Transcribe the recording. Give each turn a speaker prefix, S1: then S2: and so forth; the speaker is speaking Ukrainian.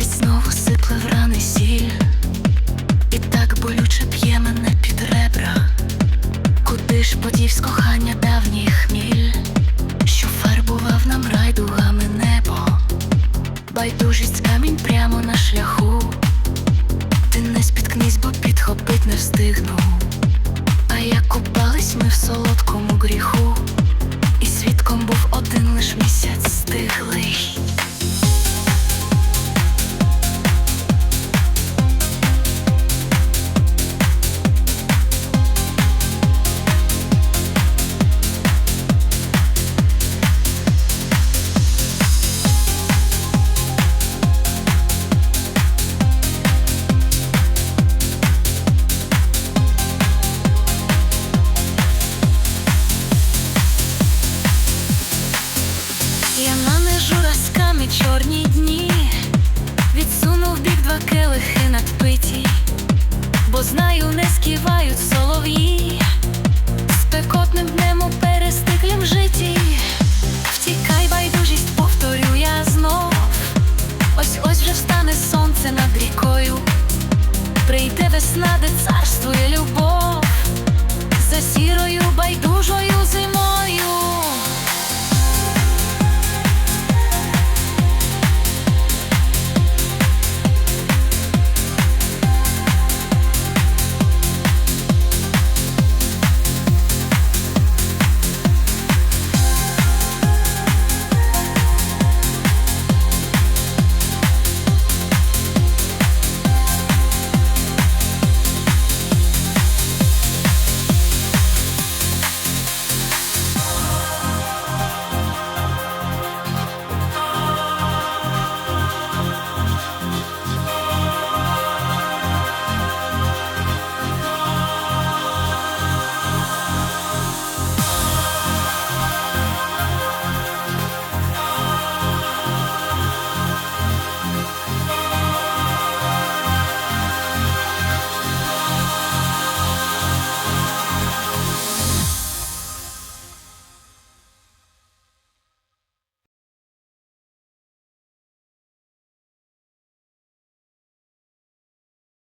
S1: сипле в рани сіль, і так болюче п'є мене під ребра. Куди ж подівсь кохання давній хміль, що фарбував нам райдугами небо, байдужість камінь прямо на шляху. Ти не спіткнись, бо підхопить не встигну. А як купались ми в солодкому гріху, над рікою, прийде весна, де царствує.